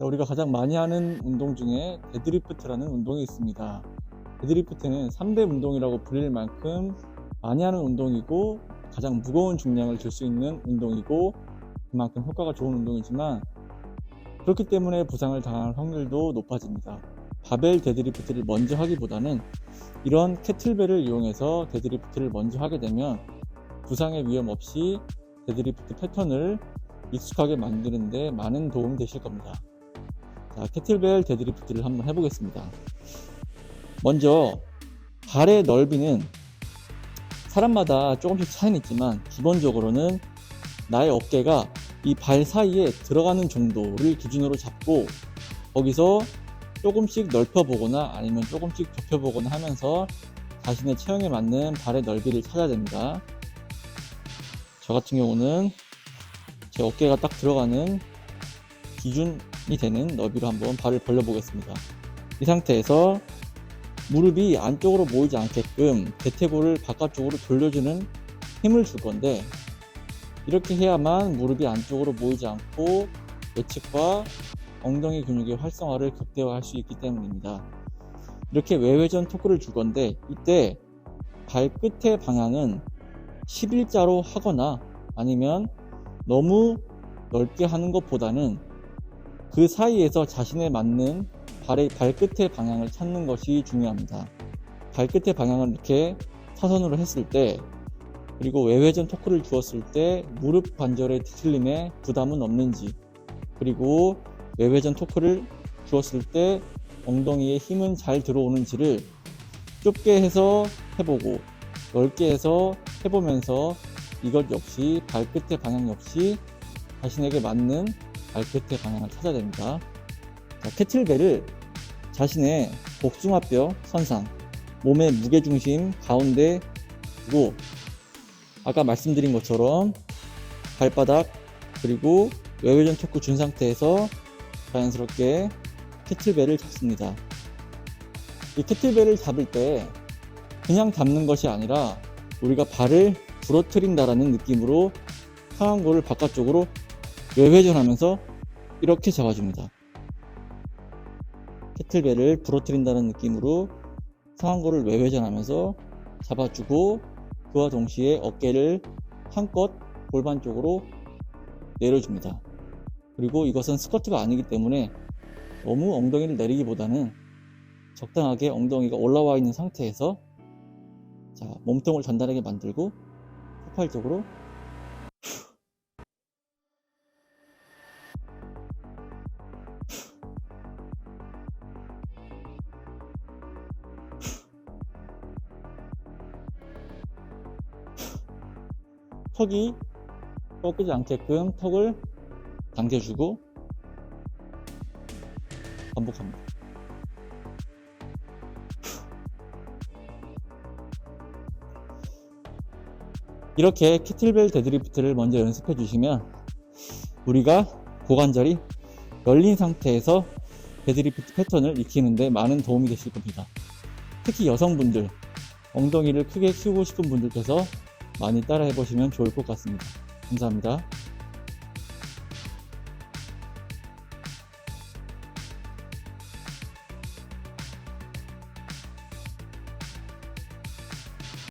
자, 우리가 가장 많이 하는 운동 중에 데드리프트라는 운동이 있습니다. 데드리프트는 3대 운동이라고 불릴 만큼 많이 하는 운동이고 가장 무거운 중량을 들수 있는 운동이고 그만큼 효과가 좋은 운동이지만 그렇기 때문에 부상을 당할 확률도 높아집니다. 바벨 데드리프트를 먼저 하기보다는 이런 캐틀벨을 이용해서 데드리프트를 먼저 하게 되면 부상의 위험 없이 데드리프트 패턴을 익숙하게 만드는데 많은 도움이 되실 겁니다. 자, 캐틀벨 데드리프트를 한번 해보겠습니다. 먼저 발의 넓이는 사람마다 조금씩 차이는 있지만 기본적으로는 나의 어깨가 이 발 사이에 들어가는 정도를 기준으로 잡고 거기서 조금씩 넓혀 보거나 아니면 조금씩 좁혀 보거나 하면서 자신의 체형에 맞는 발의 넓이를 찾아야 됩니다. 저 같은 경우는 제 어깨가 딱 들어가는 기준이 되는 너비로 한번 발을 벌려 보겠습니다. 이 상태에서 무릎이 안쪽으로 모이지 않게끔 대퇴골을 바깥쪽으로 돌려주는 힘을 줄 건데 이렇게 해야만 무릎이 안쪽으로 모이지 않고 예측과 엉덩이 근육의 활성화를 극대화할 수 있기 때문입니다. 이렇게 외회전 토크를 줄 건데 이때 발끝의 방향은 11자로 하거나 아니면 너무 넓게 하는 것보다는 그 사이에서 자신에 맞는 발의 발끝의 방향을 찾는 것이 중요합니다. 발끝의 방향을 이렇게 사선으로 했을 때 그리고 외회전 토크를 주었을 때 무릎 관절의 뒤틀림에 부담은 없는지 그리고 외회전 토크를 주었을 때 엉덩이에 힘은 잘 들어오는지를 좁게 해서 해보고 넓게 해서 해보면서 이것 역시 발끝의 방향 역시 자신에게 맞는 발끝의 방향을 찾아야 됩니다. 자, 캐틀벨을 자신의 복숭아뼈 선상, 몸의 무게중심 가운데 두고 아까 말씀드린 것처럼 발바닥 그리고 외회전 토크 준 상태에서 자연스럽게 캐틀벨을 잡습니다. 이 캐틀벨을 잡을 때 그냥 잡는 것이 아니라 우리가 발을 부러뜨린다라는 느낌으로 상완골을 바깥쪽으로 외회전하면서 이렇게 잡아줍니다. 캐틀벨을 부러뜨린다는 느낌으로 상완골을 외회전하면서 잡아주고 그와 동시에 어깨를 한껏 골반 쪽으로 내려줍니다. 그리고 이것은 스쿼트가 아니기 때문에 너무 엉덩이를 내리기보다는 적당하게 엉덩이가 올라와 있는 상태에서 자, 몸통을 단단하게 만들고 폭발적으로 턱이 꺾이지 않게끔 턱을 당겨주고 반복합니다. 이렇게 캐틀벨 데드리프트를 먼저 연습해 주시면 우리가 고관절이 열린 상태에서 데드리프트 패턴을 익히는데 많은 도움이 되실 겁니다. 특히 여성분들, 엉덩이를 크게 키우고 싶은 분들께서 많이 따라해 보시면 좋을 것 같습니다. 감사합니다.